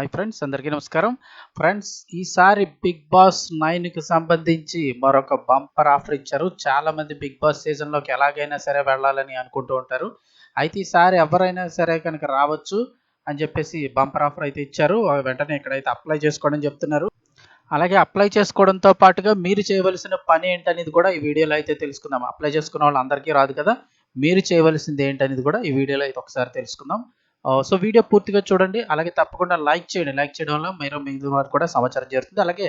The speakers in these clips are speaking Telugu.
హాయ్ ఫ్రెండ్స్ అందరికీ నమస్కారం. ఫ్రెండ్స్ ఈసారి బిగ్ బాస్ నైన్కి సంబంధించి మరొక బంపర్ ఆఫర్ ఇచ్చారు. చాలా మంది బిగ్ బాస్ సీజన్లోకి ఎలాగైనా సరే వెళ్ళాలని అనుకుంటూ ఉంటారు. అయితే ఈసారి ఎవరైనా సరే కనుక రావచ్చు అని చెప్పేసి బంపర్ ఆఫర్ అయితే ఇచ్చారు. వెంటనే ఇక్కడైతే అప్లై చేసుకోవడం చెప్తున్నారు. అలాగే అప్లై చేసుకోవడంతో పాటుగా మీరు చేయవలసిన పని ఏంటనేది కూడా ఈ వీడియోలో అయితే తెలుసుకుందాం. అప్లై చేసుకున్న వాళ్ళు అందరికీ రాదు కదా. మీరు చేయవలసింది ఏంటనేది కూడా ఈ వీడియోలో అయితే ఒకసారి తెలుసుకుందాం. Uh, సో వీడియో పూర్తిగా చూడండి. అలాగే తప్పకుండా లైక్ చేయండి. లైక్ చేయడం వల్ల మీరు మిగిలిన వారు కూడా సమాచారం జరుగుతుంది అలాగే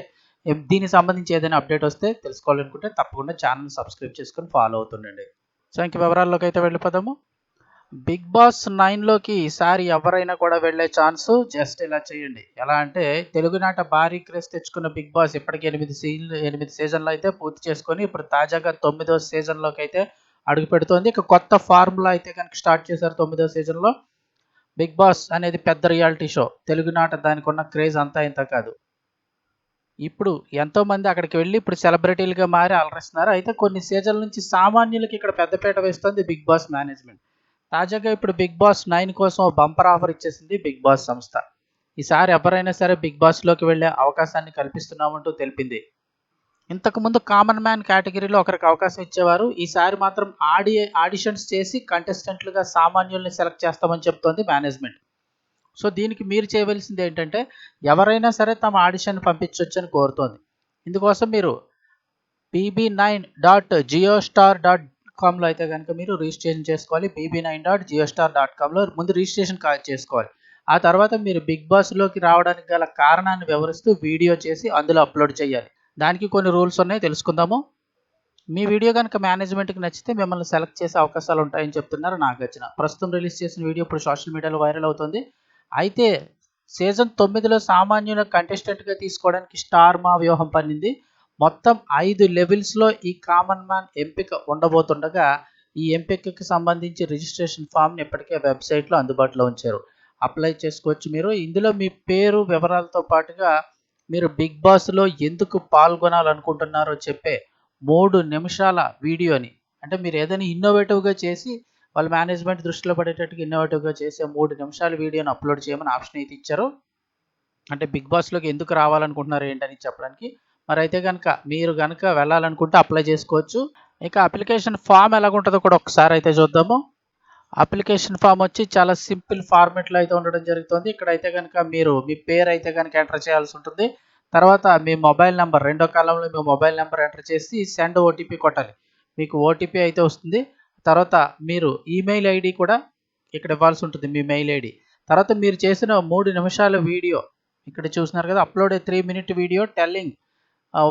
దీనికి సంబంధించి ఏదైనా అప్డేట్ వస్తే తెలుసుకోవాలనుకుంటే తప్పకుండా ఛానల్ సబ్స్క్రైబ్ చేసుకొని ఫాలో అవుతుండండి. సో ఇంక వివరాల్లోకి అయితే వెళ్ళిపోదాము. బిగ్ బాస్ నైన్లోకి ఈసారి ఎవరైనా కూడా వెళ్ళే ఛాన్స్ జస్ట్ ఇలా చేయండి. ఎలా అంటే తెలుగునాట భారీ క్రేజ్ తెచ్చుకున్న బిగ్ బాస్ ఇప్పటికి ఎనిమిది సీజన్ ఎనిమిది సీజన్లు అయితే పూర్తి చేసుకొని ఇప్పుడు తాజాగా తొమ్మిదో సీజన్లోకి అయితే అడుగు పెడుతోంది. ఇక కొత్త ఫార్ములా అయితే కనుక స్టార్ట్ చేశారు తొమ్మిదో సీజన్లో బిగ్ బాస్ అనేది పెద్ద రియాలిటీ షో. తెలుగునాట దానికి ఉన్న క్రేజ్ అంతా ఇంత కాదు. ఇప్పుడు ఎంతోమంది అక్కడికి వెళ్ళి ఇప్పుడు సెలబ్రిటీలుగా మారి అలరిస్తున్నారు. అయితే కొన్ని సీజన్ల నుంచి సామాన్యులకి ఇక్కడ పెద్దపీట వేస్తుంది బిగ్ బాస్ మేనేజ్మెంట్. తాజాగా ఇప్పుడు బిగ్ బాస్ నైన్ కోసం బంపర్ ఆఫర్ ఇచ్చేసింది బిగ్ బాస్ సంస్థ. ఈసారి ఎవరైనా సరే బిగ్ బాస్లోకి వెళ్ళే అవకాశాన్ని కల్పిస్తున్నామంటూ తెలిపింది. ఇంతకుముందు కామన్ మ్యాన్ కేటగిరీలో ఒకరికి అవకాశం ఇచ్చేవారు. ఈసారి మాత్రం ఆడి ఆడిషన్స్ చేసి కంటెస్టెంట్లుగా సామాన్యుల్ని సెలెక్ట్ చేస్తామని చెప్తోంది మేనేజ్మెంట్ సో దీనికి మీరు చేయవలసింది ఏంటంటే ఎవరైనా సరే తమ ఆడిషన్ పంపించవచ్చు అని కోరుతోంది. ఇందుకోసం మీరు BB nine dot Jio star dot కామ్లో అయితే కనుక మీరు రిజిస్ట్రేషన్ చేసుకోవాలి. BB nine dot Jio star dot కామ్లో ముందు రిజిస్ట్రేషన్ కాల్ చేసుకోవాలి. ఆ తర్వాత మీరు బిగ్ బాస్లోకి రావడానికి గల కారణాన్ని వివరిస్తూ వీడియో చేసి అందులో అప్లోడ్ చేయాలి. దానికి కొన్ని రూల్స్ ఉన్నాయి తెలుసుకుందాము. మీ వీడియో కనుక మేనేజ్మెంట్కి నచ్చితే మిమ్మల్ని సెలెక్ట్ చేసే అవకాశాలు ఉంటాయని చెప్తున్నారు నాగార్జున. ప్రస్తుతం రిలీజ్ చేసిన వీడియో ఇప్పుడు సోషల్ మీడియాలో వైరల్ అవుతుంది. అయితే సీజన్ తొమ్మిదిలో సామాన్యుల కంటెస్టెంట్గా తీసుకోవడానికి స్టార్ మా వ్యూహం పన్నింది. మొత్తం ఐదు లెవెల్స్లో ఈ కామన్ మ్యాన్ ఎంపిక ఉండబోతుండగా ఈ ఎంపికకి సంబంధించి రిజిస్ట్రేషన్ ఫామ్ని ఇప్పటికే వెబ్సైట్లో అందుబాటులో ఉంచారు. అప్లై చేసుకోవచ్చు మీరు. ఇందులో మీ పేరు వివరాలతో పాటుగా మీరు బిగ్ బాస్లో ఎందుకు పాల్గొనాలనుకుంటున్నారో చెప్పే మూడు నిమిషాల వీడియోని. అంటే మీరు ఏదైనా ఇన్నోవేటివ్గా చేసి వాళ్ళ మేనేజ్మెంట్ దృష్టిలో పడేటట్టుగా ఇన్నోవేటివ్గా చేసే మూడు నిమిషాల వీడియోని అప్లోడ్ చేయమని ఆప్షన్ అయితే ఇచ్చారు. అంటే బిగ్ బాస్లోకి ఎందుకు రావాలనుకుంటున్నారు ఏంటని చెప్పడానికి. మరి అయితే కనుక మీరు కనుక వెళ్ళాలనుకుంటే అప్లై చేసుకోవచ్చు. ఇక అప్లికేషన్ ఫామ్ ఎలాగుంటుందో కూడా ఒకసారి అయితే చూద్దాము. అప్లికేషన్ ఫామ్ వచ్చి చాలా సింపుల్ ఫార్మేట్లో అయితే ఉండడం జరుగుతుంది. ఇక్కడ అయితే కనుక మీరు మీ పేరు అయితే కనుక ఎంటర్ చేయాల్సి ఉంటుంది. తర్వాత మీ మొబైల్ నెంబర్ రెండో కాలంలో మీ మొబైల్ నెంబర్ ఎంటర్ చేసి సెండ్ ఓటీపీ కొట్టాలి. మీకు ఓటీపీ అయితే వస్తుంది. తర్వాత మీరు ఈమెయిల్ ఐడి కూడా ఇక్కడ ఇవ్వాల్సి ఉంటుంది మీ మెయిల్ ఐడి. తర్వాత మీరు చేసిన మూడు నిమిషాల వీడియో ఇక్కడ చూస్తున్నారు కదా upload three minute video telling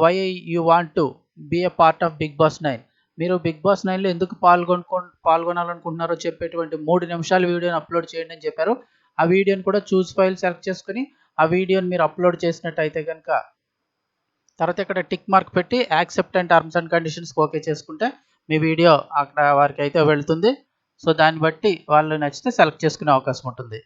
why you want to be a part of Bigg Boss nine. మీరు బిగ్ బాస్ నైన్లో ఎందుకు పాల్గొనుకో పాల్గొనాలనుకుంటున్నారో చెప్పేటువంటి మూడు నిమిషాల వీడియోని అప్లోడ్ చేయండి అని చెప్పారు. ఆ వీడియోని కూడా చూస్ ఫైల్ సెలెక్ట్ చేసుకుని ఆ వీడియోని మీరు అప్లోడ్ చేసినట్టయితే కనుక తర్వాత ఇక్కడ టిక్ మార్క్ పెట్టి accept and terms and conditions okay చేసుకుంటే మీ వీడియో అక్కడ వారికి అయితే వెళ్తుంది. సో దాన్ని బట్టి వాళ్ళు నచ్చితే సెలెక్ట్ చేసుకునే అవకాశం ఉంటుంది.